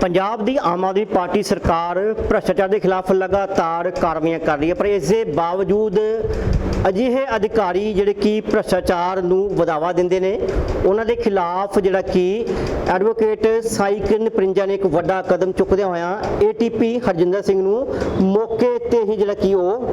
ਪੰਜਾਬ ਦੀ Aam Aadmi party ਸਰਕਾਰ ਭ੍ਰਸ਼ਟਾਚਾਰ ਦੇ ਖਿਲਾਫ ਲਗਾਤਾਰ ਕਾਰਵਾਈਆਂ ਕਰ ਰਹੀ ਹੈ, ਪਰ ਇਸ ਦੇ ਬਾਵਜੂਦ ਅਜਿਹੇ ਅਧਿਕਾਰੀ ਜਿਹੜੇ ਕਿ ਭ੍ਰਸ਼ਟਾਚਾਰ ਨੂੰ ਵਧਾਵਾ ਦਿੰਦੇ ਨੇ, ਉਹਨਾਂ ਦੇ ਖਿਲਾਫ ਜਿਹੜਾ ਕਿ ਐਡਵੋਕੇਟ ਸਾਈਕਨ ਪ੍ਰਿੰਜਾ ਨੇ ਇੱਕ ਵੱਡਾ ਕਦਮ ਚੁੱਕਦਿਆਂ ਹੋਇਆਂ ਏਟੀਪੀ ਹਰਜਿੰਦਰ ਸਿੰਘ ਨੂੰ ਮੌਕੇ ਤੇ ਹੀ ਜਿਹੜਾ ਕਿ ਉਹ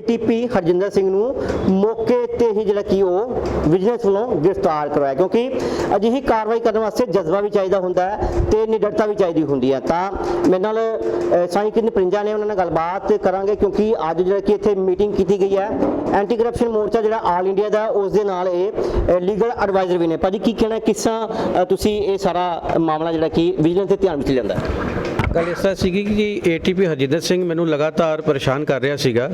ਏਟੀਪੀ ਹਰਜਿੰਦਰ ਸਿੰਘ ਨੂੰ ਮੌਕੇ ਤੇ ਹੀ ਜਿਹੜਾ ਕਿ ਉਹ ਵਿਜੀਲੈਂਸ ਵੱਲੋਂ ਗ੍ਰਿਫਤਾਰ ਕਰਵਾਇਆ ਕਿਉਂਕਿ ਅਜਿਹੀ ਕਾਰਵਾਈ ਕਰਨ ਵਾਸਤੇ ਜਜ਼ਬਾ ਵੀ ਚਾਹੀਦਾ ਹੁੰਦਾ ਹੈ ਤੇ ਨਿਡਰਤਾ ਵੀ ਚਾਹੀਦੀ ਹੁੰਦੀ ਹੈ। ਤਾਂ ਮੇਰੇ ਨਾਲ ਅ, ਸਾਈਂ ਕਿਰਨ ਪ੍ਰਿੰਜਾ ਨੇ ਉਹਨਾਂ ਨਾਲ ਗੱਲਬਾਤ ਕਰਾਂਗੇ ਕਿਉਂਕਿ ਅੱਜ ਜਿਹੜਾ ਕਿ ਇੱਥੇ ਮੀਟਿੰਗ ਕੀਤੀ ਗਈ ਹੈ ਐਂਟੀ ਕਰਪਸ਼ਨ ਮੋਰਚਾ ਜਿਹੜਾ ਆਲ ਇੰਡੀਆ ਦਾ ਉਸ ਦੇ ਨਾਲ ਇਹ ਲੀਗਲ ਐਡਵਾਈਜ਼ਰ ਵੀ ਨੇ। ਭਾਜੀ ਕੀ ਕਹਿਣਾ ਕਿਸ ਤਰ੍ਹਾਂ ਤੁਸੀਂ ਇਹ ਸਾਰਾ ਮਾਮਲਾ ਜਿਹੜਾ ਕਿ ਵਿਜੀਲੈਂਸ ਦੇ ਧਿਆਨ ਵਿੱਚ ਲਿਆਂਦਾ ਗੱਲ ਇਸ ਤਰ੍ਹਾਂ ਸੀਗੀ ਕਿ ਜੀ ਏਟੀਪੀ ਹਰਜਿੰਦਰ ਸਿੰਘ ਮੈਨੂੰ ਲਗਾਤਾਰ ਪਰੇਸ਼ਾਨ ਕਰ ਰਿਹਾ ਸੀਗਾ।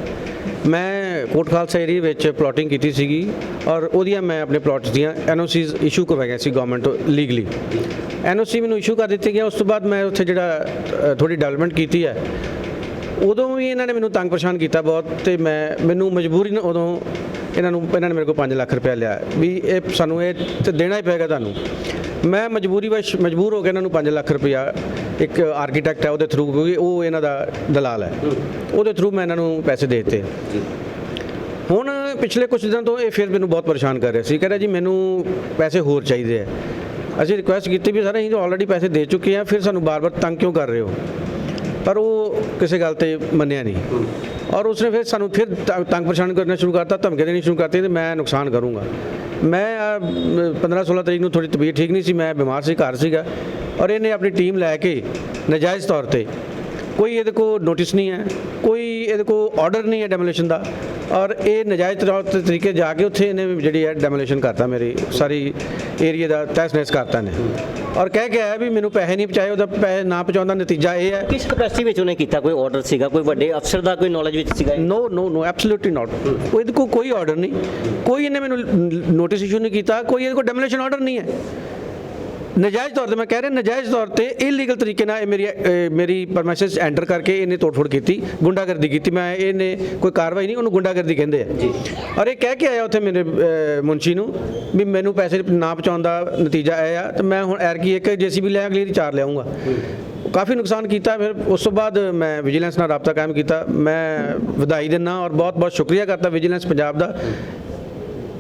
ਮੈਂ ਕੋਟ ਖਾਲਸਾ ਏਰੀਆ ਵਿੱਚ ਪਲਾਟਿੰਗ ਕੀਤੀ ਸੀਗੀ ਔਰ ਉਹਦੀਆਂ ਮੈਂ ਆਪਣੇ ਪਲਾਟਸ ਦੀਆਂ ਐਨਓਸੀਜ਼ ਇਸ਼ੂ ਕਰਵਾਈਆਂ ਸੀ ਗਵਰਨਮੈਂਟ ਤੋਂ ਲੀਗਲੀ ਐਨਓਸੀ ਮੈਨੂੰ ਇਸ਼ੂ ਕਰ ਦਿੱਤੀ ਗਿਆ ਉਸ ਤੋਂ ਬਾਅਦ ਮੈਂ ਉੱਥੇ ਜਿਹੜਾ ਥੋੜੀ ਡਿਵੈਲਪਮੈਂਟ ਕੀਤੀ ਹੈ। ਉਦੋਂ ਵੀ ਇਹਨਾਂ ਨੇ ਮੈਨੂੰ ਤੰਗ ਪਰੇਸ਼ਾਨ ਕੀਤਾ ਬਹੁਤ ਤੇ ਮੈਂ, ਮੈਨੂੰ ਮਜਬੂਰੀ ਨਾਲ ਉਦੋਂ ਇਹਨਾਂ ਨੂੰ, ਇਹਨਾਂ ਨੇ ਮੇਰੇ ਕੋਲ 5 ਲੱਖ ਰੁਪਏ ਲਿਆ ਵੀ ਇਹ ਸਾਨੂੰ ਇਹ ਤੇ ਦੇਣਾ ਹੀ ਪਏਗਾ ਤੁਹਾਨੂੰ। ਮੈਂ ਮਜਬੂਰੀ ਵਸ਼ ਮਜਬੂਰ ਹੋ ਕੇ ਇਹਨਾਂ ਨੂੰ 5 ਲੱਖ ਰੁਪਇਆ ਇੱਕ ਆਰਕੀਟੈਕਟ ਹੈ ਉਹਦੇ ਥਰੂ ਕਿਉਂਕਿ ਉਹ ਇਹਨਾਂ ਦਾ ਦਲਾਲ ਹੈ। ਉਹਦੇ ਥਰੂ ਮੈਂ ਇਹਨਾਂ ਨੂੰ ਪੈਸੇ ਦੇ ਦਿੱਤੇ। ਹੁਣ ਪਿਛਲੇ ਕੁਝ ਦਿਨਾਂ ਤੋਂ ਇਹ ਫਿਰ ਮੈਨੂੰ ਬਹੁਤ ਪਰੇਸ਼ਾਨ ਕਰ ਰਿਹਾ ਸੀ। ਕਹਿੰਦਾ ਜੀ ਮੈਨੂੰ ਪੈਸੇ ਹੋਰ ਚਾਹੀਦੇ ਆ। ਅਸੀਂ ਰਿਕੁਐਸਟ ਕੀਤੀ ਵੀ ਸਰ ਅਸੀਂ ਤਾਂ ਆਲਰੇਡੀ ਪੈਸੇ ਦੇ ਚੁੱਕੇ ਆ ਫਿਰ ਸਾਨੂੰ ਬਾਰ-ਬਾਰ ਤੰਗ ਕਿਉਂ ਕਰ ਰਹੇ ਹੋ? ਪਰ ਉਹ ਕਿਸੇ ਗੱਲ ਤੇ ਮੰਨਿਆ ਨਹੀਂ। ਔਰ ਉਸਨੇ ਫਿਰ ਸਾਨੂੰ ਫਿਰ ਤ- ਤੰਗ ਪਰੇਸ਼ਾਨ ਕਰਨਾ ਸ਼ੁਰੂ ਕਰਤਾ, ਧਮਕੀਆਂ ਦੇਣੀ ਸ਼ੁਰੂ ਕਰਤੀ ਤੇ ਮੈਂ ਨੁਕਸਾਨ ਕਰੂੰਗਾ। ਮੈਂ 15 16 ਤਰੀਕ ਨੂੰ ਥੋੜੀ ਤਬੀਅਤ ਠੀਕ ਨਹੀਂ ਸੀ, ਮੈਂ ਬਿਮਾਰ ਸੀ, ਘਰ ਸੀਗਾ। ਔਰ ਇਹਨੇ ਆਪਣੀ ਟੀਮ ਲੈ ਕੇ ਨਜਾਇਜ਼ ਤੌਰ ਤੇ ਕੋਈ ਇਹਦੇ ਕੋਲ ਨੋਟਿਸ ਨਹੀਂ ਹੈ ਕੋਈ ਇਹਦੇ ਕੋਲ ਆਰਡਰ ਨਹੀਂ ਹੈ ਡੈਮੋਲੀਸ਼ਨ ਦਾ। ਔਰ ਇਹ ਨਜਾਇਜ਼ ਤਰੀਕੇ ਜਾ ਕੇ ਉੱਥੇ ਇਹਨੇ ਜਿਹੜੀ ਹੈ ਡੈਮੋਲੀਸ਼ਨ ਕਰਤਾ ਮੇਰੀ ਸਾਰੀ ਏਰੀਆ ਦਾ ਤਹਿਸ ਨਹਿਸ ਕਰਤਾ ਨੇ ਔਰ ਕਹਿ ਕੇ ਆਇਆ ਵੀ ਮੈਨੂੰ ਪੈਸੇ ਨਹੀਂ ਪਹੁੰਚਾਏ ਉਹਦਾ ਪੈਸੇ ਨਾ ਪਹੁੰਚਾਉਣ ਦਾ ਨਤੀਜਾ ਇਹ ਹੈ। ਕਿਸ ਕਪੈਸਿਟੀ ਵਿੱਚ ਉਹਨੇ ਕੀਤਾ? ਕੋਈ ਆਰਡਰ ਸੀਗਾ ਕੋਈ ਵੱਡੇ ਅਫਸਰ ਦਾ ਕੋਈ ਨੌਲੇਜ ਵਿੱਚ ਸੀਗਾ? ਨੋ ਨੋ ਨੋ ਐਬਸੋਲੂਟਲੀ ਨਾਟ ਕੋਈ ਇਹਦੇ ਕੋਲ ਕੋਈ ਆਰਡਰ ਨਹੀਂ। ਕੋਈ ਇਹਨੇ ਮੈਨੂੰ ਨੋਟਿਸ ਇਸ਼ੂ ਨਹੀਂ ਕੀਤਾ ਕੋਈ ਇਹਦੇ ਕੋਲ ਡੈਮੋਲੀਸ਼ਨ ਆਰਡਰ ਨਹੀਂ ਹੈ। ਨਜਾਇਜ਼ ਤੌਰ ਤੇ ਮੈਂ ਕਹਿ ਰਿਹਾ ਨਜਾਇਜ਼ ਤੌਰ ਤੇ ਇਲੀਗਲ ਤਰੀਕੇ ਨਾਲ ਇਹ ਮੇਰੀ ਮੇਰੀ ਪਰਮਿਸ਼ਨਸ ਐਂਟਰ ਕਰਕੇ ਇਹਨੇ ਤੋੜਫੋੜ ਕੀਤੀ ਗੁੰਡਾਗਰਦੀ ਕੀਤੀ। ਮੈਂ ਇਹਨੇ ਕੋਈ ਕਾਰਵਾਈ ਨਹੀਂ ਉਹਨੂੰ ਗੁੰਡਾਗਰਦੀ ਕਹਿੰਦੇ ਆ। ਜੀ। ਔਰ ਇਹ ਕਹਿ ਕੇ ਆਇਆ ਉੱਥੇ ਮੇਰੇ ਮੁਨਸ਼ੀ ਨੂੰ ਵੀ ਮੈਨੂੰ ਪੈਸੇ ਨਾ ਪਹੁੰਚਾਉਣ ਦਾ ਨਤੀਜਾ ਇਹ ਆ ਤੇ ਮੈਂ ਹੁਣ ਐਰ ਕੀ ਇੱਕ ਜੀਸੀਬੀ ਲੈ ਅਗਲੀ ਚਾਰ ਲਿਆਉਂਗਾ। ਕਾਫੀ ਨੁਕਸਾਨ ਕੀਤਾ ਫਿਰ ਉਸ ਤੋਂ ਬਾਅਦ ਮੈਂ ਵਿਜੀਲੈਂਸ ਨਾਲ ਰਾਬਤਾ ਕਾਇਮ ਕੀਤਾ। ਮੈਂ ਵਧਾਈ ਦਿੰਦਾ ਔਰ ਬਹੁਤ ਬਹੁਤ ਸ਼ੁਕਰੀਆ ਕਰਦਾ ਵਿਜੀਲੈਂਸ ਪੰਜਾਬ ਦਾ।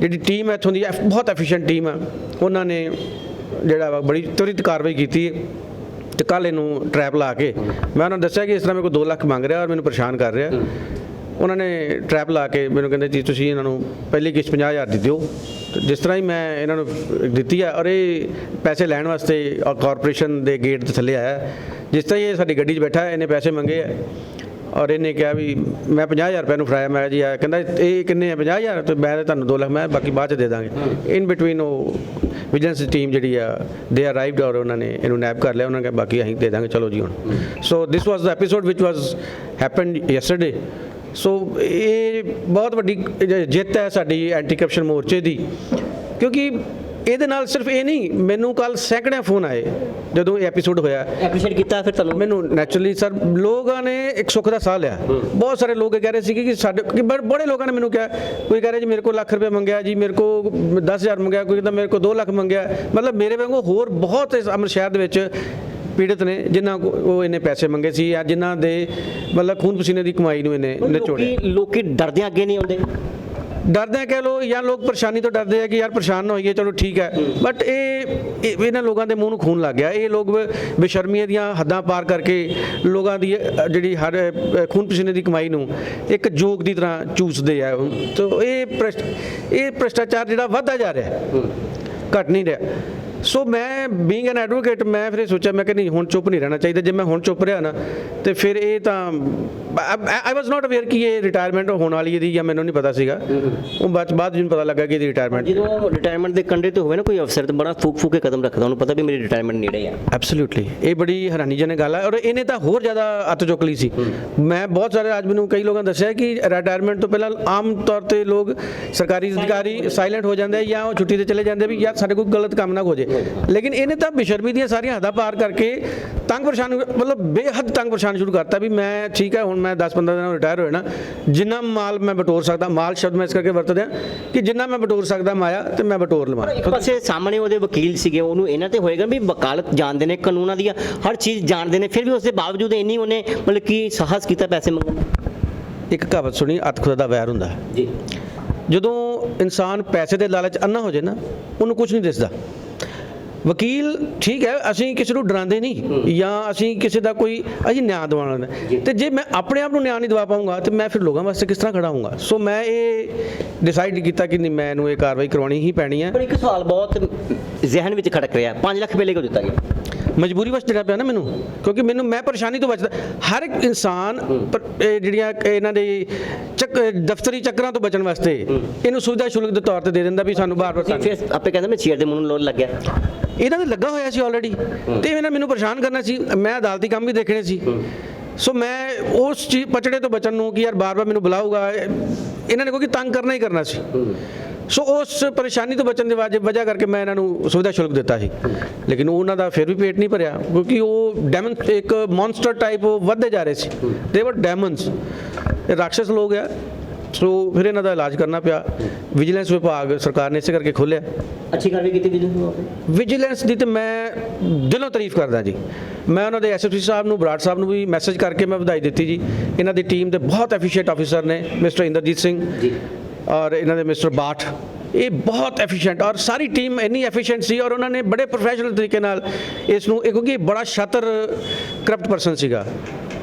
ਜਿਹੜੀ ਟੀਮ ਹੈ ਇੱਥੋਂ ਦੀ ਬਹੁਤ ਐਫੀਸ਼ੀਐਂਟ ਟੀਮ ਹੈ ਉਹਨਾਂ ਨੇ ਜਿਹੜਾ ਵਾ ਬੜੀ ਤੁਰਿਤ ਕਾਰਵਾਈ ਕੀਤੀ ਹੈ ਤੇ ਕੱਲ ਇਹਨੂੰ ਟਰੈਪ ਲਾ ਕੇ। ਮੈਂ ਉਹਨਾਂ ਨੂੰ ਦੱਸਿਆ ਕਿ ਇਸ ਤਰ੍ਹਾਂ ਮੇਰੇ ਕੋਲ 2 ਲੱਖ ਮੰਗ ਰਿਹਾ ਔਰ ਮੈਨੂੰ ਪਰੇਸ਼ਾਨ ਕਰ ਰਿਹਾ। ਉਹਨਾਂ ਨੇ ਟਰੈਪ ਲਾ ਕੇ ਮੈਨੂੰ ਕਹਿੰਦੇ ਜੀ ਤੁਸੀਂ ਇਹਨਾਂ ਨੂੰ ਪਹਿਲੀ ਕਿਸ਼ਤ 50000 ਦੀ ਦਿਓ। ਤੇ ਜਿਸ ਤਰ੍ਹਾਂ ਹੀ ਮੈਂ ਇਹਨਾਂ ਨੂੰ ਦਿੱਤੀ ਹੈ ਔਰ ਇਹ ਪੈਸੇ ਲੈਣ ਵਾਸਤੇ ਕਾਰਪੋਰੇਸ਼ਨ ਦੇ ਗੇਟ ਦੇ ਥੱਲੇ ਆਇਆ। ਜਿਸ ਤਰ੍ਹਾਂ ਹੀ ਇਹ ਸਾਡੀ ਗੱਡੀ 'ਚ ਬੈਠਾ ਹੈ, ਇਹਨੇ ਪੈਸੇ ਮੰਗੇ ਆ ਔਰ ਇਹਨੇ ਕਿਹਾ ਵੀ ਮੈਂ 50000 ਰੁਪਏ ਨੂੰ ਫੜਾਇਆ। ਮੈਂ ਜੀ ਆ ਕਹਿੰਦਾ ਇਹ ਕਿੰਨੇ ਆ? 50000 ਤੇ ਮੈਂ ਤਾਂ ਤੁਹਾਨੂੰ 2 ਲੱਖ ਮੈਂ ਬਾਕੀ ਬਾਅਦ ਚ ਦੇ ਦਾਂਗੇ। ਇਨ ਬਿਟਵੀਨ ਉਹ ਵਿਜੀਲੈਂਸ ਟੀਮ ਜਿਹੜੀ ਆ ਦੇ ਅਰਾਈਵਡ ਔਰ ਉਹਨਾਂ ਨੇ ਇਹਨੂੰ ਨੈਪ ਕਰ ਲਿਆ, ਉਹਨਾਂ ਨੇ ਕਿਹਾ, ਬਾਕੀ ਅਸੀਂ ਦੇ ਦਾਂਗੇ, ਚਲੋ ਜੀ ਹੁਣ। So this was the episode which was happened yesterday so ਇਹ ਬਹੁਤ ਵੱਡੀ ਜਿੱਤ ਹੈ ਸਾਡੀ ਐਂਟੀ ਕਰਪਸ਼ਨ ਮੋਰਚੇ ਦੀ, ਕਿਉਂਕਿ ਇਹਦੇ ਨਾਲ ਸਿਰਫ ਇਹ ਨਹੀਂ ਮੈਨੂੰ ਕੱਲ ਸੈਂਕੜੇ ਫੋਨ ਆਏ ਜਦੋਂ ਇਹ ਐਪੀਸੋਡ ਹੋਇਆ। ਐਪਰੀਸ਼ੀਏਟ ਕੀਤਾ ਫਿਰ ਤੁਹਾਨੂੰ? ਮੈਨੂੰ ਨੈਚੁਰਲੀ ਸਰ ਲੋਕਾਂ ਨੇ ਇੱਕ ਸੁੱਖ ਦਾ ਸਾਹ ਲਿਆ। ਬਹੁਤ ਸਾਰੇ ਲੋਕ ਇਹ ਕਹਿ ਰਹੇ ਸੀ ਕਿ ਸਾਡੇ ਕਿ ਬੜ- ਲੋਕਾਂ ਨੇ ਮੈਨੂੰ ਕਿਹਾ ਕੋਈ ਕਹਿ ਰਿਹਾ ਜੀ ਮੇਰੇ ਕੋਲ ਲੱਖ ਰੁਪਏ ਮੰਗਿਆ ਜੀ ਮੇਰੇ ਕੋਲ 10000 ਮੰਗਿਆ ਕੋਈ ਕਹਿੰਦਾ ਮੇਰੇ ਕੋਲ 2 ਲੱਖ ਮੰਗਿਆ। ਮਤਲਬ ਮੇਰੇ ਵਾਂਗੂ ਹੋਰ ਬਹੁਤ ਇਸ ਅੰਮ੍ਰਿਤ ਸ਼ਹਿਰ ਦੇ ਵਿੱਚ ਪੀੜਤ ਨੇ ਜਿਨ੍ਹਾਂ ਉਹ ਇਹਨੇ ਪੈਸੇ ਮੰਗੇ ਸੀ ਜਾਂ ਜਿਨ੍ਹਾਂ ਦੇ ਮਤਲਬ ਖੂਨ ਪਸੀਨੇ ਦੀ ਕਮਾਈ ਨੂੰ ਇਹਨੇ ਨਿਚੋੜਿਆ। ਲੋਕੀ ਲੋਕੀ ਡਰਦੇ ਅੱਗੇ ਨਹੀਂ ਆਉਂਦੇ। ਡਰਦੇ ਆ ਕਹਿ ਲੋ ਜਾਂ ਲੋਕ ਪਰੇਸ਼ਾਨੀ ਤੋਂ ਡਰਦੇ ਆ ਕਿ ਯਾਰ ਪਰੇਸ਼ਾਨ ਨਾ ਹੋਈਏ ਚਲੋ ਠੀਕ ਹੈ। ਬਟ ਇਹ ਇਹ- ਇਹਨਾਂ ਲੋਕਾਂ ਦੇ ਮੂੰਹ ਨੂੰ ਖੂਨ ਲੱਗ ਗਿਆ। ਇਹ ਲੋਕ ਬ- ਬੇਸ਼ਰਮੀਆਂ ਦੀਆਂ ਹੱਦਾਂ ਪਾਰ ਕਰਕੇ ਲੋਕਾਂ ਦੀ ਅ, ਜਿਹੜੀ ਹਰ ਅ, ਖੂਨ ਪਸੀਨੇ ਦੀ ਕਮਾਈ ਨੂੰ ਇੱਕ ਜੋਗ ਦੀ ਤਰ੍ਹਾਂ ਚੂਸਦੇ ਆ। ਤੋ ਇਹ ਭ੍ਰਿਸ਼ਟ ਇਹ ਭ੍ਰਿਸ਼ਟਾਚਾਰ ਜਿਹੜਾ ਵੱਧਦਾ ਜਾ ਰਿਹਾ। ਹੈ। ਘਟ ਨਹੀਂ ਰਿਹਾ। ਸੋ ਮੈਂ ਬੀਇੰਗ ਐਨ ਐਡਵੋਕੇਟ ਮੈਂ ਫਿਰ ਇਹ ਸੋਚਿਆ ਮੈਂ ਕਿ ਨਹੀਂ ਹੁਣ ਚੁੱਪ ਨਹੀਂ ਰਹਿਣਾ ਚਾਹੀਦਾ। ਜੇ ਮੈਂ ਹੁਣ ਚੁੱਪ ਰਿਹਾ ਨਾ ਤੇ ਫਿਰ ਇਹ ਤਾਂ ਆਈ ਵਾਸ ਨਾਟ ਅਵੇਅਰ ਕਿ ਇਹ ਰਿਟਾਇਰਮੈਂਟ ਹੋਣ ਵਾਲੀ ਇਹਦੀ ਜਾਂ ਮੈਨੂੰ ਨਹੀਂ ਪਤਾ ਸੀਗਾ। ਉਹ ਬਾਅਦ ਬਾਅਦ ਜਿਹਨੂੰ ਪਤਾ ਲੱਗਾ ਕਿ ਇਹਦੀ ਰਿਟਾਇਰਮੈਂਟ ਜਦੋਂ ਰਿਟਾਇਰਮੈਂਟ ਦੇ ਕੰਢੇ ਤੇ ਹੋਵੇ ਨਾ ਕੋਈ ਅਫਸਰ ਤੇ ਬੜਾ ਫੂਕ ਫੂਕ ਕੇ ਕਦਮ ਰੱਖਦਾ ਉਹਨੂੰ ਪਤਾ ਵੀ ਮੇਰੀ ਰਿਟਾਇਰਮੈਂਟ ਨੇੜੇ ਆ। ਐਬਸੋਲੂਟਲੀ ਇਹ ਬੜੀ ਹੈਰਾਨੀਜਨਕ ਗੱਲ ਹੈ ਔਰ ਇਹਨੇ ਤਾਂ ਹੋਰ ਜ਼ਿਆਦਾ ਅੱਤ ਚੁੱਕ ਲਈ ਸੀ। ਮੈਂ ਬਹੁਤ ਸਾਰੇ ਅੱਜ ਮੈਨੂੰ ਕਈ ਲੋਕਾਂ ਦੱਸਿਆ ਕਿ ਰਿਟਾਇਰਮੈਂਟ ਤੋਂ ਪਹਿਲਾਂ ਆਮ ਤੌਰ ਤੇ ਲੋਕ ਸਰਕਾਰੀ ਅਧਿਕਾਰੀ ਸਾਇਲੈਂਟ ਹੋ ਜਾਂਦੇ ਜਾਂ ਉਹ ਛੁੱਟੀ ਤੇ ਚਲੇ ਜਾਂਦੇ ਵੀ ਯਾਰ ਸਾਡੇ ਕੋਈ ਗਲਤ ਕੰਮ ਨਾ ਹੋ ਜੇ ਲੇਕਿਨ ਇਹਨੇ ਤਾਂ ਬੇਸ਼ਰਮੀ ਦੀਆਂ ਸਾਰੀਆਂ ਹੱਦਾਂ ਪਾਰ ਕਰਕੇ ਤੰਗ ਪਰੇਸ਼ਾਨ ਮਤਲਬ ਬੇਹੱਦ ਤੰਗ ਪਰੇਸ਼ਾਨ ਸ਼ੁਰੂ ਕਰਤਾ ਵੀ ਮੈਂ ਠੀਕ ਹੈ ਹੁਣ ਮੈਂ 10-15 ਦਿਨਾਂ ਰਿਟਾਇਰ ਹੋਇਆ ਨਾ ਜਿੰਨਾ ਮਾਲ ਮੈਂ ਬਟੋਰ ਸਕਦਾ ਮਾਲ ਸ਼ਬਦ ਮੈਂ ਇਸ ਕਰਕੇ ਵਰਤਦਾ ਕਿ ਜਿੰਨਾ ਮੈਂ ਬਟੋਰ ਸਕਦਾ ਮਾਇਆ ਤੇ ਮੈਂ ਬਟੋਰ ਲਵਾਂ। ਇੱਕ ਪਾਸੇ ਸਾਹਮਣੇ ਉਹਦੇ ਵਕੀਲ ਸੀਗੇ ਉਹਨੂੰ ਇਹਨਾਂ ਤੇ ਹੋਏਗਾ ਵੀ ਵਕਾਲਤ ਜਾਣਦੇ ਨੇ ਕਾਨੂੰਨਾਂ ਦੀਆਂ ਹਰ ਚੀਜ਼ ਜਾਣਦੇ ਨੇ ਫਿਰ ਵੀ ਉਸ ਦੇ ਬਾਵਜੂਦ ਇੰਨੀ ਉਹਨੇ ਮਤਲਬ ਕਿ ਸਾਹਸ ਕੀਤਾ ਪੈਸੇ ਮੰਗਣ। ਇੱਕ ਕਹਾਵਤ ਸੁਣੀ ਅੱਤ ਖੁਦਾ ਦਾ ਵੈਰ ਹੁੰਦਾ। ਜੀ। ਜਦੋਂ ਇਨਸਾਨ ਪੈਸੇ ਦੇ ਲਾਲਚ ਅੰਨਾ ਹੋ ਜਾਏ ਨਾ ਉਹਨੂੰ ਕੁਝ ਨਹੀਂ ਦਿਸਦਾ। ਵਕੀਲ ਠੀਕ ਹੈ ਅਸੀਂ ਕਿਸੇ ਨੂੰ ਡਰਾਉਂਦੇ ਨਹੀਂ ਜਾਂ ਅਸੀਂ ਕਿਸੇ ਦਾ ਕੋਈ ਅਸੀਂ ਨਿਆਂ ਦਿਵਾਉਣਾ ਤੇ ਜੇ ਮੈਂ ਆਪਣੇ ਆਪ ਨੂੰ ਨਿਆਂ ਨਹੀਂ ਦਿਵਾ ਪਾਉਂਗਾ ਤੇ ਮੈਂ ਫਿਰ ਲੋਕਾਂ ਵਾਸਤੇ ਕਿਸ ਤਰ੍ਹਾਂ ਖੜਾ ਹੋਊਂਗਾ? ਸੋ ਮੈਂ ਇਹ ਡਿਸਾਈਡ ਕੀਤਾ ਕਿ ਨਹੀਂ ਮੈਂ ਇਹਨੂੰ ਇਹ ਕਾਰਵਾਈ ਕਰਵਾਉਣੀ ਹੀ ਪੈਣੀ ਹੈ। ਪਰ ਇੱਕ ਸਵਾਲ ਬਹੁਤ ਜ਼ਿਹਨ ਵਿੱਚ ਖੜਕ ਰਿਹਾ। 5 ਲੱਖ ਰੁਪਏ ਲੈ ਕੇ ਦਿੱਤਾ ਗਿਆ। ਮਜਬੂਰੀ ਵਸ ਦੇਣਾ ਪਿਆ ਨਾ ਮੈਨੂੰ ਕਿਉਂਕਿ ਮੈਨੂੰ ਮੈਂ ਪਰੇਸ਼ਾਨੀ ਤੋਂ ਬਚਦਾ। ਹਰ ਇੱਕ ਇਨਸਾਨ ਜਿਹੜੀਆਂ ਇਹਨਾਂ ਦੇ ਚੱਕ ਦਫ਼ਤਰੀ ਚੱਕਰਾਂ ਤੋਂ ਬਚਣ ਵਾਸਤੇ ਇਹਨੂੰ ਸੁਵਿਧਾ ਸ਼ੁਲਕ ਦੇ ਤੌਰ ਤੇ ਦੇ ਦਿੰਦਾ ਵੀ ਸਾਨੂੰ ਬਾਰ-ਬਾਰ ਆਪੇ ਕਹਿੰਦਾ ਮੈਂ ਚੇਅਰ ਦੇ ਮੂੰਹ ਨੂੰ ਲੋਨ ਲੱਗਿਆ। ਇਹਨਾਂ ਦੇ ਲੱਗਾ ਹੋਇਆ ਸੀ ਆਲਰੇਡੀ ਤੇ ਇਹਨਾਂ ਮੈਨੂੰ ਪਰੇਸ਼ਾਨ ਕਰਨਾ ਸੀ। ਮੈਂ ਅਦਾਲਤੀ ਕੰਮ ਵੀ ਦੇਖਣੇ ਸੀ। ਸੋ ਮੈਂ ਉਸ ਚੀਜ਼ ਪਚੜੇ ਤੋਂ ਬਚਣ ਨੂੰ ਕਿ ਯਾਰ ਬਾਰ-ਬਾਰ ਮੈਨੂੰ ਬੁਲਾਊਗਾ ਇਹ- ਇਹਨਾਂ ਨੇ ਕੋਈ ਤੰਗ ਕਰਨਾ ਹੀ ਕਰਨਾ ਸੀ। ਸੋ ਉਸ ਪਰੇਸ਼ਾਨੀ ਤੋਂ ਬਚਣ ਦੀ ਵਜ- ਵਜ੍ਹਾ ਕਰਕੇ ਮੈਂ ਇਹਨਾਂ ਨੂੰ ਸੁਵਿਧਾ ਸ਼ੁਲਕ ਦਿੱਤਾ ਸੀ। ਲੇਕਿਨ ਉਹਨਾਂ ਦਾ ਫਿਰ ਵੀ ਪੇਟ ਨਹੀਂ ਭਰਿਆ ਕਿਉਂਕਿ ਉਹ ਡੈਮਨ ਇੱਕ ਮੌਨਸਟਰ ਟਾਈਪ ਉਹ ਵੱਧਦੇ ਜਾ ਰਹੇ ਸੀ। ਦੇ ਵਰ ਡੈਮਨਸ ਇਹ ਰਾਖਸ਼ ਲੋਕ ਆ। ਸੋ ਫਿਰ ਇਹਨਾਂ ਦਾ ਇਲਾਜ ਕਰਨਾ ਪਿਆ। ਵਿਜੀਲੈਂਸ ਵਿਭਾਗ ਸਰਕਾਰ ਨੇ ਇਸੇ ਕਰਕੇ ਖੋਲ੍ਹਿਆ। ਅੱਛੀ ਕਾਰਵਾਈ ਕੀਤੀ ਨੂੰ? ਆਪੇ ਵਿਜੀਲੈਂਸ ਦੀ ਤੇ ਮੈਂ ਦਿਲੋਂ ਤਾਰੀਫ ਕਰਦਾ ਜੀ। ਮੈਂ ਉਹਨਾਂ ਦੇ ਐਸਐਸਪੀ ਸਾਹਿਬ ਨੂੰ ਬਰਾੜ ਸਾਹਿਬ ਨੂੰ ਵੀ ਮੈਸੇਜ ਕਰਕੇ ਮੈਂ ਵਧਾਈ ਦਿੱਤੀ ਜੀ। ਇਹਨਾਂ ਦੀ ਟੀਮ ਦੇ ਬਹੁਤ ਐਫੀਸ਼ੀਐਂਟ ਆਫੀਸਰ ਨੇ ਮਿਸਟਰ ਇੰਦਰਜੀਤ ਸਿੰਘ ਜੀ। ਔਰ ਇਹਨਾਂ ਦੇ ਮਿਸਟਰ ਬਾਠ। ਇਹ ਬਹੁਤ ਐਫੀਸ਼ੀਐਂਟ ਔਰ ਸਾਰੀ ਟੀਮ ਇੰਨੀ ਐਫੀਸ਼ੀਐਂਟ ਸੀ ਔਰ ਉਹਨਾਂ ਨੇ ਬੜੇ ਪ੍ਰੋਫੈਸ਼ਨਲ ਤਰੀਕੇ ਨਾਲ ਇਸ ਨੂੰ ਕਿਉਂਕਿ ਬੜਾ ਸ਼ਾਤਰ ਕਰਪਟ ਪਰਸਨ ਸੀਗਾ।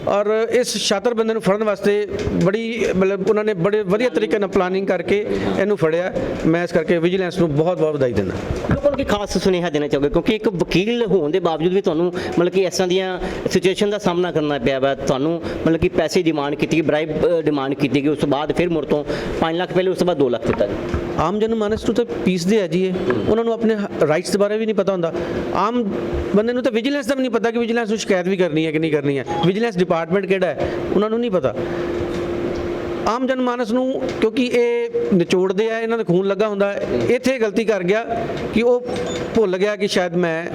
ਔਰ ਇਸ ਸ਼ਾਤਰ ਬੰਦੇ ਨੂੰ ਫੜਨ ਵਾਸਤੇ ਬੜੀ, ਮਤਲਬ ਉਹਨਾਂ ਨੇ ਬੜੇ ਵਧੀਆ ਤਰੀਕੇ ਨਾਲ ਪਲਾਨਿੰਗ ਕਰਕੇ ਇਹਨੂੰ ਫੜਿਆ। ਮੈਂ ਇਸ ਕਰਕੇ ਵਿਜੀਲੈਂਸ ਨੂੰ ਬਹੁਤ ਬਹੁਤ ਵਧਾਈ ਦਿੰਦਾ। ਨੂੰ ਕੀ ਖਾਸ ਸੁਨੇਹਾ ਦੇਣਾ ਚਾਹੋਗੇ? ਕਿਉਂਕਿ ਇੱਕ ਵਕੀਲ ਹੋਣ ਦੇ ਬਾਵਜੂਦ ਵੀ ਤੁਹਾਨੂੰ ਮਤਲਬ ਕਿ ਇਸ ਤਰ੍ਹਾਂ ਦੀਆਂ ਸਿਚੁਏਸ਼ਨ ਦਾ ਸਾਹਮਣਾ ਕਰਨਾ ਪਿਆ ਵਾ ਤੁਹਾਨੂੰ ਮਤਲਬ ਕਿ ਪੈਸੇ ਡਿਮਾਂਡ ਕੀਤੀ ਗਈ ਬ੍ਰਾਈਬ ਡਿਮਾਂਡ ਕੀਤੀ ਗਈ ਉਸ ਤੋਂ ਬਾਅਦ ਫਿਰ ਮੁੜ ਤੋਂ 5 ਲੱਖ ਪਹਿਲੇ ਉਸ ਤੋਂ ਬਾਅਦ 2 ਲੱਖ ਦਿੱਤਾ ਆਮ ਜਨ ਮਾਨਸ ਨੂੰ ਤਾਂ ਪੀਸਦੇ ਆ ਜੀ ਇਹ। ਉਹਨਾਂ ਨੂੰ ਆਪਣੇ ਰਾਈਟਸ ਦੇ ਬਾਰੇ ਵੀ ਨਹੀਂ ਪਤਾ ਹੁੰਦਾ। ਆਮ ਬੰਦੇ ਨੂੰ ਤਾਂ ਵਿਜੀਲੈਂਸ ਦਾ ਵੀ ਨਹੀਂ ਪਤਾ ਕਿ ਵਿਜੀਲੈਂਸ ਨੂੰ ਸ਼ਿਕਾਇਤ ਵੀ ਕਰਨੀ ਹੈ ਕਿ ਨਹੀਂ ਕਰਨੀ ਹੈ। ਵਿਜੀਲੈਂਸ ਡਿਪਾਰਟਮੈਂਟ ਕਿਹੜਾ ਹੈ? ਉਹਨਾਂ ਨੂੰ ਨਹੀਂ ਪਤਾ। ਆਮ ਜਨ ਮਾਨਸ ਨੂੰ ਕਿਉਂਕਿ ਇਹ ਨਿਚੋੜਦੇ ਆ ਇਹਨਾਂ ਦਾ ਖੂਨ ਲੱਗਾ ਹੁੰਦਾ। ਇੱਥੇ ਗਲਤੀ ਕਰ ਗਿਆ ਕਿ ਉਹ ਭੁੱਲ ਗਿਆ ਕਿ ਸ਼ਾਇਦ ਮੈਂ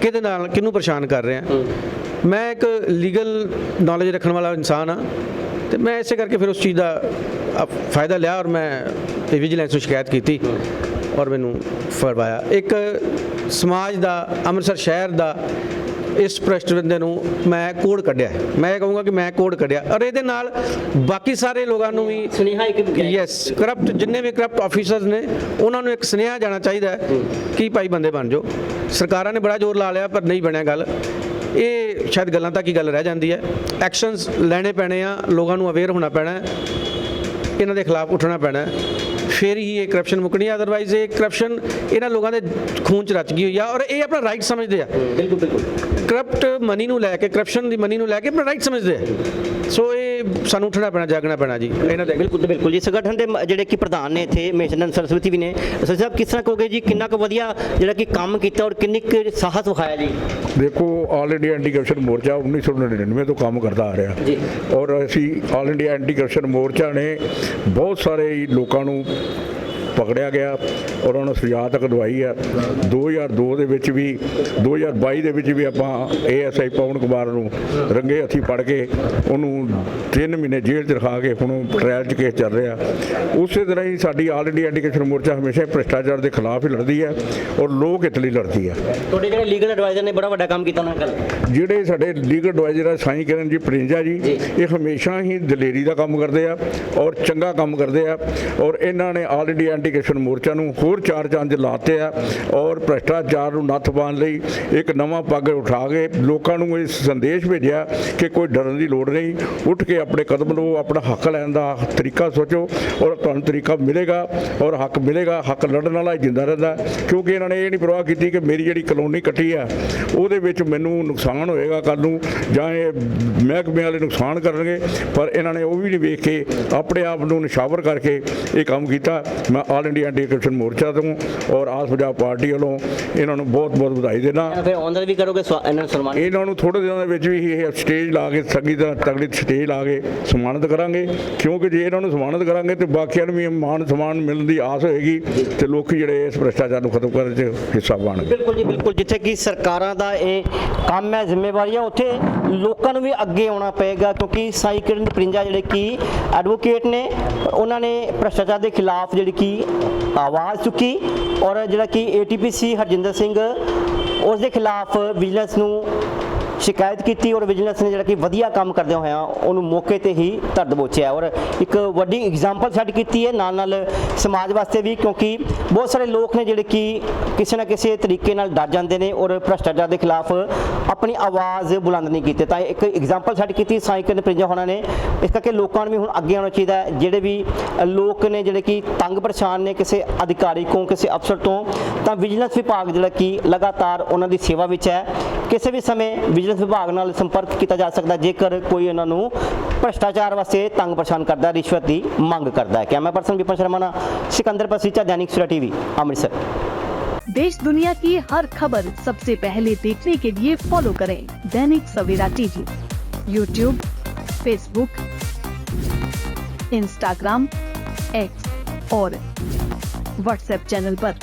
ਕਿਹਦੇ ਨਾਲ ਕਿਹਨੂੰ ਪਰੇਸ਼ਾਨ ਕਰ ਰਿਹਾ। ਮੈਂ ਇੱਕ ਲੀਗਲ ਨੌਲੇਜ ਰੱਖਣ ਵਾਲਾ ਇਨਸਾਨ ਆ ਤੇ ਮੈਂ ਇਸੇ ਕਰਕੇ ਫਿਰ ਉਸ ਚੀਜ਼ ਦਾ ਫਾਇਦਾ ਲਿਆ ਔਰ ਮੈਂ ਵਿਜੀਲੈਂਸ ਨੂੰ ਸ਼ਿਕਾਇਤ ਕੀਤੀ ਔਰ ਮੈਨੂੰ ਫੜਵਾਇਆ। ਇੱਕ ਸਮਾਜ ਦਾ ਅੰਮ੍ਰਿਤਸਰ ਸ਼ਹਿਰ ਦਾ ਇਸ ਭ੍ਰਿਸ਼ਟ ਬੰਦੇ ਨੂੰ ਮੈਂ ਕੋਡ ਕੱਢਿਆ। ਮੈਂ ਕਹੂੰਗਾ ਕਿ ਮੈਂ ਕੋਡ ਕੱਢਿਆ। ਔਰ ਇਹਦੇ ਨਾਲ ਬਾਕੀ ਸਾਰੇ ਲੋਕਾਂ ਨੂੰ ਵੀ ਸੁਨੇਹਾ ਇੱਕ ਯੈਸ ਕਰਪਟ ਜਿੰਨੇ ਵੀ ਕਰਪਟ ਆਫੀਸਰਸ ਨੇ ਉਹਨਾਂ ਨੂੰ ਇੱਕ ਸੁਨੇਹਾ ਜਾਣਾ ਚਾਹੀਦਾ ਕਿ ਭਾਈ ਬੰਦੇ ਬਣ ਜਾਓ। ਸਰਕਾਰਾਂ ਨੇ ਬੜਾ ਜ਼ੋਰ ਲਾ ਲਿਆ ਪਰ ਨਹੀਂ ਬਣਿਆ ਗੱਲ। ਇਹ ਸ਼ਾਇਦ ਗੱਲਾਂ ਤੱਕ ਹੀ ਗੱਲ ਰਹਿ ਜਾਂਦੀ ਹੈ। ਐਕਸ਼ਨਸ ਲੈਣੇ ਪੈਣੇ ਆ ਲੋਕਾਂ ਨੂੰ ਅਵੇਅਰ ਹੋਣਾ ਪੈਣਾ ਇਹਨਾਂ ਦੇ ਖਿਲਾਫ ਉੱਠਣਾ ਪੈਣਾ ਫਿਰ ਹੀ ਇਹ ਕਰਪਸ਼ਨ ਮੁਕਣੀ ਹੈ। ਅਦਰਵਾਈਜ਼ ਇਹ ਕਰਪਸ਼ਨ ਇਹਨਾਂ ਲੋਕਾਂ ਦੇ ਖੂਨ ਚ ਰਚ ਗਈ ਹੋਈ ਆ। ਔਰ ਇਹ ਆਪਣਾ ਰਾਈਟ ਸਮਝਦੇ ਆ। ਬਿਲਕੁਲ ਬਿਲਕੁਲ। ਕਰਪਟ ਮਨੀ ਨੂੰ ਲੈ ਕੇ ਕਰਪਸ਼ਨ ਦੀ ਮਨੀ ਨੂੰ ਲੈ ਕੇ ਆਪਣਾ ਰਾਈਟ ਸਮਝਦੇ ਆ। ਸੋ ਇਹ ਸਾਨੂੰ ਉੱਠਣਾ ਪੈਣਾ ਜਾਗਣਾ ਪੈਣਾ ਜੀ। ਇਹਨਾਂ ਦੇ ਬਿਲਕੁਲ ਬਿਲਕੁਲ ਜੀ। ਸੰਗਠਨ ਦੇ ਜਿਹੜੇ ਕਿ ਪ੍ਰਧਾਨ ਨੇ ਇੱਥੇ ਮੇਸ਼ਨਨ ਸਰਸਵਤੀ ਵੀ ਨੇ। ਸਰ ਸਾਹਿਬ ਕਿਸ ਤਰ੍ਹਾਂ ਕਹੋਗੇ ਜੀ ਕਿੰਨਾ ਕੁ ਵਧੀਆ ਜਿਹੜਾ ਕਿ ਕੰਮ ਕੀਤਾ ਔਰ ਕਿੰਨੀ ਕੁ ਸਾਹਸ ਵਿਖਾਇਆ ਜੀ? ਦੇਖੋ ਆਲ ਇੰਡੀਆ ਐਂਟੀ ਕਰਪਸ਼ਨ ਮੋਰਚਾ 1999 ਤੋਂ ਕੰਮ ਕਰਦਾ ਆ ਰਿਹਾ। ਜੀ। ਔਰ ਅਸੀਂ ਆਲ ਇੰਡੀਆ ਐਂਟੀ ਕਰਪਸ਼ਨ ਮੋਰਚਾ ਨੇ ਬਹੁਤ ਸਾਰੇ ਲੋਕਾਂ ਨੂੰ ਪਕੜਿਆ ਗਿਆ ਔਰ ਉਹਨਾਂ ਨੂੰ ਸਜ਼ਾ ਤੱਕ ਦਵਾਈ ਹੈ। 2002 ਦੇ ਵਿੱਚ ਵੀ 2022 ਦੇ ਵਿੱਚ ਵੀ ਆਪਾਂ ਏਐਸਆਈ ਪਵਨ ਕੁਮਾਰ ਨੂੰ ਰੰਗੇ ਹੱਥੀ ਫੜ ਕੇ ਉਹਨੂੰ 3 ਮਹੀਨੇ ਜੇਲ੍ਹ 'ਚ ਰਖਾ ਕੇ ਹੁਣ ਟ੍ਰਾਇਲ 'ਚ ਕੇਸ ਚੱਲ ਰਿਹਾ। ਉਸੇ ਤਰ੍ਹਾਂ ਹੀ ਸਾਡੀ ਆਲ ਇੰਡੀਆ ਐਡੀਕੇਸ਼ਨ ਮੋਰਚਾ ਹਮੇਸ਼ਾ ਭ੍ਰਿਸ਼ਟਾਚਾਰ ਦੇ ਖਿਲਾਫ ਹੀ ਲੜਦੀ ਹੈ ਔਰ ਲੋਕ ਹਿੱਤ ਲਈ ਲੜਦੀ ਹੈ। ਤੁਹਾਡੇ ਜਿਹੜੇ ਲੀਗਲ ਐਡਵਾਈਜ਼ਰ ਨੇ ਬੜਾ ਵੱਡਾ ਕੰਮ ਕੀਤਾ ਉਹਨਾਂ ਕੱਲ ਜਿਹੜੇ ਸਾਡੇ ਲੀਗਲ ਐਡਵਾਈਜ਼ਰ ਆ ਸਾਈਂ ਕਿਰਨ ਜੀ ਪ੍ਰਿੰਜਾ ਜੀ ਇਹ ਹਮੇਸ਼ਾ ਹੀ ਦਲੇਰੀ ਦਾ ਕੰਮ ਕਰਦੇ ਆ ਔਰ ਚੰਗਾ ਕੰਮ ਕਰਦੇ ਆ ਔਰ ਇਹਨਾਂ ਨੇ ਆਲ ਇੰਡੀਆ ਐਂਟੀਕੇਸ਼ਨ ਮੋਰਚਾ ਨੂੰ ਹੋਰ ਚਾਰ ਚੰਦ ਲਾਤੇ ਆ ਔਰ ਭ੍ਰਿਸ਼ਟਾਚਾਰ ਨੂੰ ਨੱਥ ਪਾਉਣ ਲਈ ਇੱਕ ਨਵਾਂ ਪੱਗ ਉਠਾ ਕੇ ਲੋਕਾਂ ਨੂੰ ਇਹ ਸੰਦੇਸ਼ ਭੇਜਿਆ ਕਿ ਕੋਈ ਡਰਨ ਦੀ ਲੋੜ ਨਹੀਂ। ਉੱਠ ਕੇ ਆਪਣੇ ਕਦਮ ਲਓ ਆਪਣਾ ਹੱਕ ਲੈਣ ਦਾ ਤਰੀਕਾ ਸੋਚੋ ਔਰ ਤੁਹਾਨੂੰ ਤਰੀਕਾ ਮਿਲੇਗਾ ਔਰ ਹੱਕ ਮਿਲੇਗਾ, ਹੱਕ ਲੜਨ ਵਾਲਾ ਜਿੰਦਾ ਰਹਿੰਦਾ ਕਿਉਂਕਿ ਇਹਨਾਂ ਨੇ ਇਹ ਨਹੀਂ ਪਰਵਾਹ ਕੀਤੀ ਕਿ ਮੇਰੀ ਜਿਹੜੀ ਕਲੋਨੀ ਕੱਟੀ ਆ, ਉਹਦੇ ਵਿੱਚ ਮੈਨੂੰ ਨੁਕਸਾਨ ਹੋਏਗਾ ਕੱਲ ਨੂੰ ਜਾਂ ਇਹ ਮਹਿਕਮੇ ਵਾਲੇ ਨੁਕਸਾਨ ਕਰਨਗੇ। ਪਰ ਇਹਨਾਂ ਨੇ ਉਹ ਵੀ ਨਹੀਂ ਵੇਖ ਕੇ ਆਪਣੇ ਆਪ ਨੂੰ ਨਿਸ਼ਾਵਰ ਕਰਕੇ ਇਹ ਕੰਮ ਕੀਤਾ। ਮੈਂ ਆਲ ਇੰਡੀਆ ਐਂਟੀ ਕਰਪਸ਼ਨ ਮੋਰਚਾ ਤੋਂ ਔਰ ਆਸ ਪੰਜਾਬ ਪਾਰਟੀ ਵੱਲੋਂ ਇਹਨਾਂ ਨੂੰ ਬਹੁਤ ਬਹੁਤ ਵਧਾਈ ਦੇਣਾ। ਫਿਰ ਆਨਰ ਵੀ ਕਰੋਗੇ ਇਹਨਾਂ ਨੂੰ ਸਨਮਾਨ ਇਹਨਾਂ ਨੂੰ ਥੋੜੇ ਦਿਨਾਂ ਦੇ ਵਿੱਚ ਵੀ ਇਹ ਸਟੇਜ ਲਾ ਕੇ ਸਗੀ ਦਾ ਤਗੜੀ ਸਟੇਜ ਲਾ ਕੇ ਸਨਮਾਨਿਤ ਕਰਾਂਗੇ। ਕਿਉਂਕਿ ਜੇ ਇਹਨਾਂ ਨੂੰ ਸਨਮਾਨਿਤ ਕਰਾਂਗੇ ਤੇ ਬਾਕੀਆਂ ਨੂੰ ਵੀ ਮਾਨ ਸਨਮਾਨ ਮਿਲਣ ਦੀ ਆਸ ਹੋਏਗੀ ਤੇ ਲੋਕੀ ਜਿਹੜੇ ਇਸ ਭ੍ਰਿਸ਼ਟਾਚਾਰ ਨੂੰ ਖਤਮ ਕਰਨ 'ਚ ਹਿੱਸਾ ਪਾਉਣਗੇ। ਬਿਲਕੁਲ ਜੀ ਬਿਲਕੁਲ। ਜਿੱਥੇ ਕਿ ਸਰਕਾਰਾਂ ਦਾ ਇਹ ਕੰਮ ਹੈ ਜ਼ਿੰਮੇਵਾਰੀ ਹੈ ਉੱਥੇ ਲੋਕਾਂ ਨੂੰ ਵੀ ਅੱਗੇ ਆਉਣਾ ਪਏਗਾ ਕਿਉਂਕਿ ਸਾਈ ਕਿਰਨ ਪ੍ਰਿੰਜਾ ਜਿਹੜੇ ਕਿ ਐਡਵੋਕੇਟ ਨੇ ਉਹਨਾਂ ਨੇ ਭ੍ਰਿਸ਼ਟਾਚਾਰ ਦੇ ਖਿਲਾਫ ਜਿਹੜੀ ਕਿ ਆਵਾਜ਼ ਚੁੱਕੀ ਔਰ ਜਿਹੜਾ ਕਿ ਏਟੀਪੀਸੀ ਹਰਜਿੰਦਰ ਸਿੰਘ ਉਸ ਦੇ ਖਿਲਾਫ ਵਿਜੀਲੈਂਸ ਨੂੰ ਸ਼ਿਕਾਇਤ ਕੀਤੀ ਔਰ ਵਿਜੀਲੈਂਸ ਨੇ ਜਿਹੜਾ ਕਿ ਵਧੀਆ ਕੰਮ ਕਰਦਿਆਂ ਹੋਇਆ ਉਹਨੂੰ ਮੌਕੇ ਤੇ ਹੀ ਧਰ ਦਬੋਚਿਆ ਔਰ ਇੱਕ ਵੱਡੀ ਐਗਜ਼ਾਮਪਲ ਸੈੱਟ ਕੀਤੀ ਹੈ, ਨਾਲ ਨਾਲ ਸਮਾਜ ਵਾਸਤੇ ਵੀ, ਕਿਉਂਕਿ ਬਹੁਤ ਸਾਰੇ ਲੋਕ ਨੇ ਜਿਹੜੇ ਕਿ ਕਿਸੇ ਨਾ ਕਿਸੇ ਤਰੀਕੇ ਨਾਲ ਡਰ ਜਾਂਦੇ ਨੇ ਔਰ ਭ੍ਰਸ਼ਟਾਚਾਰ ਦੇ ਖਿਲਾਫ ਆਪਣੀ ਆਵਾਜ਼ ਬੁਲੰਦ ਨਹੀਂ ਕੀਤੀ। ਤਾਂ ਇੱਕ ਐਗਜ਼ਾਮਪਲ ਸੈੱਟ ਕੀਤੀ ਸਾਈਕਲ ਦੇ ਪ੍ਰਿੰਜਾ ਹੋਣਾ ਨੇ। ਇਸ ਕਰਕੇ ਲੋਕਾਂ ਨੂੰ ਵੀ ਹੁਣ ਅੱਗੇ ਆਉਣਾ ਚਾਹੀਦਾ ਹੈ, ਜਿਹੜੇ ਵੀ ਲੋਕ ਨੇ ਜਿਹੜੇ ਕਿ ਤੰਗ ਪਰੇਸ਼ਾਨ ਨੇ ਕਿਸੇ ਅਧਿਕਾਰੀ ਤੋਂ ਕਿਸੇ ਅਫਸਰ ਤੋਂ, ਤਾਂ ਵਿਜੀਲੈਂਸ ਵਿਭਾਗ ਜਿਹੜਾ ਕਿ ਲਗਾਤਾਰ ਉਹਨਾਂ ਦੀ ਸੇਵਾ ਵਿੱਚ ਹੈ। ਕਿਸੇ ਵੀ ਸਮੇਂ ਵਿਜੀਲੈਂਸ ਵਿਭਾਗ ਨਾਲ ਸੰਪਰਕ ਕੀਤਾ ਜਾ ਸਕਦਾ ਜੇਕਰ ਕੋਈ ਉਹਨਾਂ ਨੂੰ ਭ੍ਰਸ਼ਟਾਚਾਰ ਵਾਸਤੇ ਤੰਗ ਪਰੇਸ਼ਾਨ ਕਰਦਾ ਰਿਸ਼ਵਤ ਦੀ ਮੰਗ ਕਰਦਾ ਹੈ ਕੈਮਰਾ ਪਰਸਨ ਵਿਪਨ ਸ਼ਰਮਾ ਨਾਲ ਸਿਕੰਦਰ ਪਸੀਚਾ दैनिक सुरा टीवी अमृतसर देश दुनिया की हर खबर सबसे पहले देखने के लिए फॉलो करें Dainik Savera TV YouTube Facebook Instagram X और व्हाट्सएप चैनल पर।